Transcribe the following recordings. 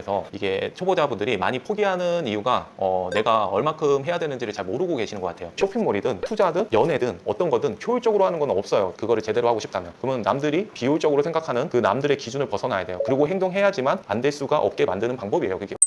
그래서 이게 초보자분들이 많이 포기하는 이유가 어, 내가 얼마큼 해야 되는지를 잘 모르고 계시는 것 같아요. 쇼핑몰이든 투자든 연애든 어떤 거든 효율적으로 하는 건 없어요. 그거를 제대로 하고 싶다면. 그러면 남들이 비효율적으로 생각하는 그 남들의 기준을 벗어나야 돼요. 그리고 행동해야지만 안 될 수가 없게 만드는 방법이에요. 그게.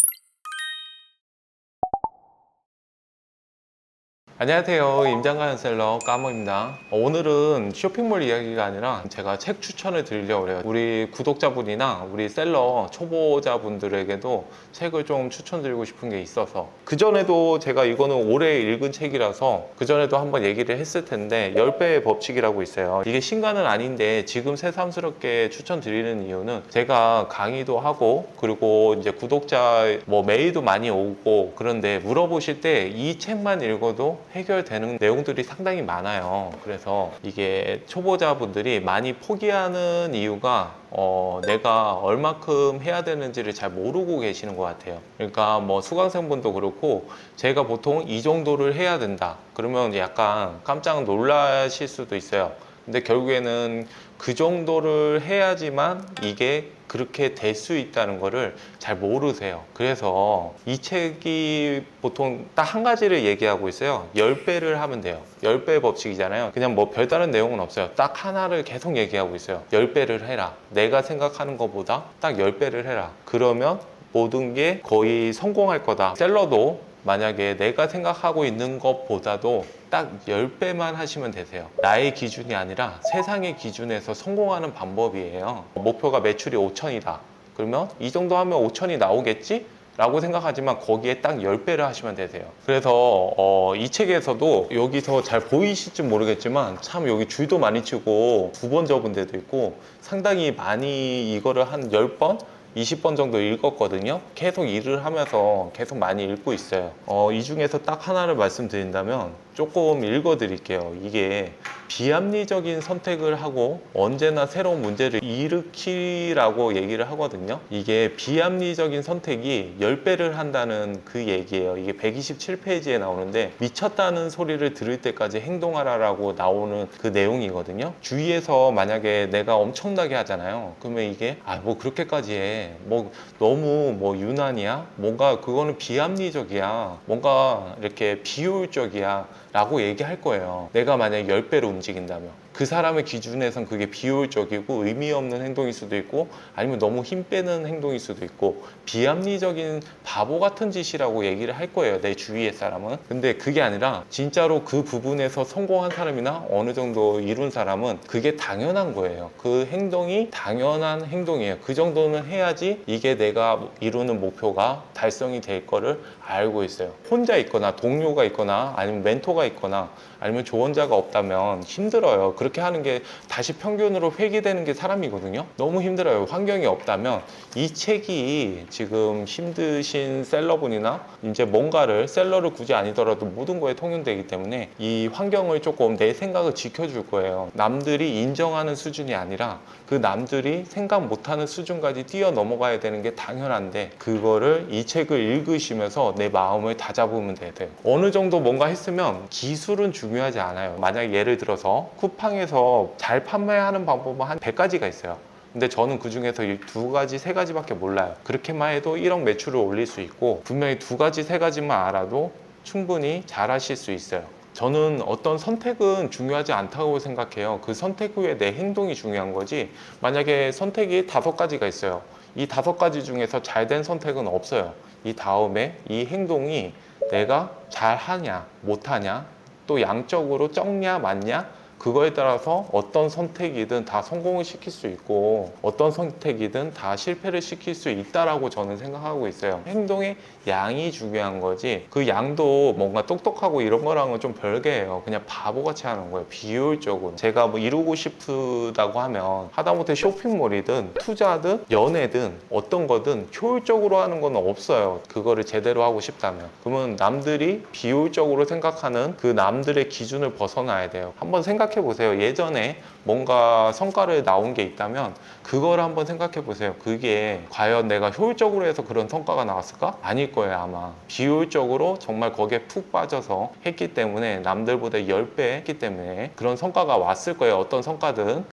안녕하세요. 임장가연 셀러 까모입니다. 어, 오늘은 쇼핑몰 이야기가 아니라 제가 책 추천을 드리려고 그래요. 우리 구독자분이나 우리 셀러 초보자분들에게도 책을 좀 추천드리고 싶은 게 있어서 그전에도 제가 이거는 올해 읽은 책이라서 그전에도 한번 얘기를 했을 텐데 10배의 법칙이라고 있어요. 이게 신간은 아닌데 지금 새삼스럽게 추천드리는 이유는 제가 강의도 하고 그리고 이제 구독자 뭐 메일도 많이 오고 그런데 물어보실 때 이 책만 읽어도 해결되는 내용들이 상당히 많아요. 그래서 이게 초보자분들이 많이 포기하는 이유가 어, 내가 얼마큼 해야 되는지를 잘 모르고 계시는 것 같아요. 그러니까 뭐 수강생분도 그렇고 제가 보통 이 정도를 해야 된다. 그러면 약간 깜짝 놀라실 수도 있어요. 근데 결국에는 그 정도를 해야지만 이게 그렇게 될 수 있다는 거를 잘 모르세요. 그래서 이 책이 보통 딱 한 가지를 얘기하고 있어요. 10배를 하면 돼요. 10배 법칙이잖아요. 그냥 뭐 별다른 내용은 없어요. 딱 하나를 계속 얘기하고 있어요. 10배를 해라. 내가 생각하는 것보다 딱 10배를 해라. 그러면 모든 게 거의 성공할 거다. 셀러도 만약에 내가 생각하고 있는 것보다도 딱 10배만 하시면 되세요. 나의 기준이 아니라 세상의 기준에서 성공하는 방법이에요. 목표가 매출이 5천이다. 그러면 이 정도 하면 5천이 나오겠지? 라고 생각하지만 거기에 딱 10배를 하시면 되세요. 그래서 어, 이 책에서도 여기서 잘 보이실지 모르겠지만 참 여기 줄도 많이 치고 두 번 접은 데도 있고 상당히 많이 이거를 한 10번? 20번 정도 읽었거든요. 계속 일을 하면서 계속 많이 읽고 있어요. 어, 이 중에서 딱 하나를 말씀드린다면 조금 읽어드릴게요. 이게 비합리적인 선택을 하고 언제나 새로운 문제를 일으키라고 얘기를 하거든요. 이게 비합리적인 선택이 10배를 한다는 그 얘기예요. 이게 127페이지에 나오는데 미쳤다는 소리를 들을 때까지 행동하라라고 나오는 그 내용이거든요. 주위에서 만약에 내가 엄청나게 하잖아요. 그러면 이게 아 뭐 그렇게까지 해. 뭐 너무 뭐 유난이야? 뭔가 그거는 비합리적이야. 뭔가 이렇게 비효율적이야. 라고 얘기할 거예요. 내가 만약에 10배로 움직인다면. 그 사람의 기준에선 그게 비효율적이고 의미 없는 행동일 수도 있고 아니면 너무 힘 빼는 행동일 수도 있고 비합리적인 바보 같은 짓이라고 얘기를 할 거예요. 내 주위의 사람은. 근데 그게 아니라 진짜로 그 부분에서 성공한 사람이나 어느 정도 이룬 사람은 그게 당연한 거예요. 그 행동이 당연한 행동이에요. 그 정도는 해야지 이게 내가 이루는 목표가 달성이 될 거를 알고 있어요. 혼자 있거나 동료가 있거나 아니면 멘토가 있거나 아니면 조언자가 없다면 힘들어요. 그렇게 하는 게 다시 평균으로 회귀되는 게 사람이거든요. 너무 힘들어요. 환경이 없다면 이 책이 지금 힘드신 셀러분이나 이제 뭔가를 셀러를 굳이 아니더라도 모든 거에 통용되기 때문에 이 환경을 조금 내 생각을 지켜줄 거예요. 남들이 인정하는 수준이 아니라 그 남들이 생각 못하는 수준까지 뛰어 넘어가야 되는 게 당연한데 그거를 이 책을 읽으시면서 내 마음을 다잡으면 돼요. 어느 정도 뭔가 했으면 기술은 중요하지 않아요. 만약 예를 들어서 쿠팡 에서 잘 판매하는 방법은 한 100가지가 있어요. 근데 저는 그 중에서 이 두 가지, 세 가지밖에 몰라요. 그렇게만 해도 1억 매출을 올릴 수 있고 분명히 두 가지, 세 가지만 알아도 충분히 잘 하실 수 있어요. 저는 어떤 선택은 중요하지 않다고 생각해요. 그 선택 후에 내 행동이 중요한 거지. 만약에 선택이 다섯 가지가 있어요. 이 다섯 가지 중에서 잘 된 선택은 없어요. 이 다음에 이 행동이 내가 잘 하냐, 못 하냐, 또 양적으로 적냐, 맞냐, 그거에 따라서 어떤 선택이든 다 성공을 시킬 수 있고 어떤 선택이든 다 실패를 시킬 수 있다라고 저는 생각하고 있어요. 행동의 양이 중요한 거지 그 양도 뭔가 똑똑하고 이런 거랑은 좀 별개예요. 그냥 바보같이 하는 거예요. 비효율적으로. 제가 뭐 이루고 싶다고 하면 하다못해 쇼핑몰이든 투자든 연애든 어떤 거든 효율적으로 하는 건 없어요. 그거를 제대로 하고 싶다면. 그러면 남들이 비효율적으로 생각하는 그 남들의 기준을 벗어나야 돼요. 한번 생각 해 보세요. 예전에 뭔가 성과를 나온 게 있다면 그걸 한번 생각해 보세요. 그게 과연 내가 효율적으로 해서 그런 성과가 나왔을까? 아닐 거예요, 아마. 비효율적으로 정말 거기에 푹 빠져서 했기 때문에 남들보다 10배 했기 때문에 그런 성과가 왔을 거예요. 어떤 성과든.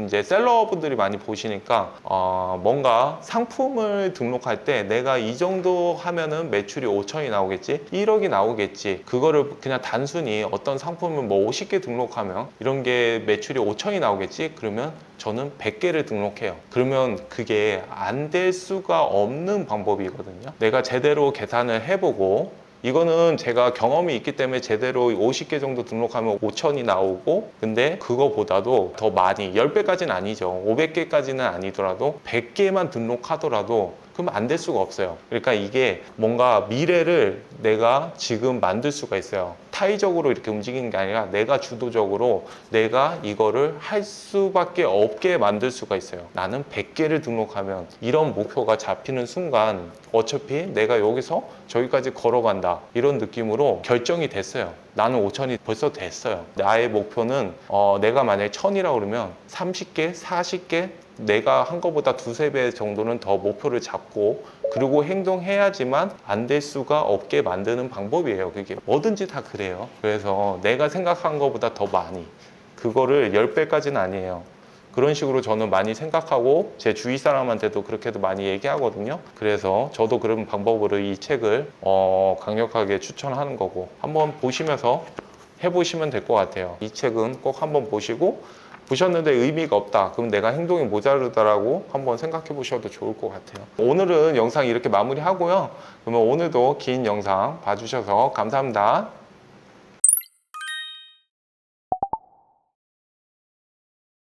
이제 셀러분들이 많이 보시니까 어, 뭔가 상품을 등록할 때 내가 이 정도 하면은 매출이 5천이 나오겠지? 1억이 나오겠지? 그거를 그냥 단순히 어떤 상품을 뭐 50개 등록하면 이런 게 매출이 5천이 나오겠지? 그러면 저는 100개를 등록해요. 그러면 그게 안 될 수가 없는 방법이거든요. 내가 제대로 계산을 해보고 이거는 제가 경험이 있기 때문에 제대로 50개 정도 등록하면 5천이 나오고 근데 그거보다도 더 많이 10배까지는 아니죠. 500개까지는 아니더라도 100개만 등록하더라도 그러면 안될 수가 없어요. 그러니까 이게 뭔가 미래를 내가 지금 만들 수가 있어요. 타의적으로 이렇게 움직이는 게 아니라 내가 주도적으로 내가 이거를 할 수밖에 없게 만들 수가 있어요. 나는 100개를 등록하면 이런 목표가 잡히는 순간 어차피 내가 여기서 저기까지 걸어간다. 이런 느낌으로 결정이 됐어요. 나는 5천이 벌써 됐어요. 나의 목표는 어, 내가 만약에 1000이라고 그러면 30개 40개 내가 한 것보다 두세 배 정도는 더 목표를 잡고 그리고 행동해야지만 안 될 수가 없게 만드는 방법이에요 그게 뭐든지 다 그래요 그래서 내가 생각한 것보다 더 많이 그거를 10배까지는 아니에요 그런 식으로 저는 많이 생각하고 제 주위 사람한테도 그렇게도 많이 얘기하거든요. 그래서 저도 그런 방법으로 이 책을 어, 강력하게 추천하는 거고 한번 보시면서 해보시면 될 것 같아요. 이 책은 꼭 한번 보시고 보셨는데 의미가 없다. 그럼 내가 행동이 모자르다라고 한번 생각해 보셔도 좋을 것 같아요. 오늘은 영상 이렇게 마무리하고요. 그러면 오늘도 긴 영상 봐주셔서 감사합니다.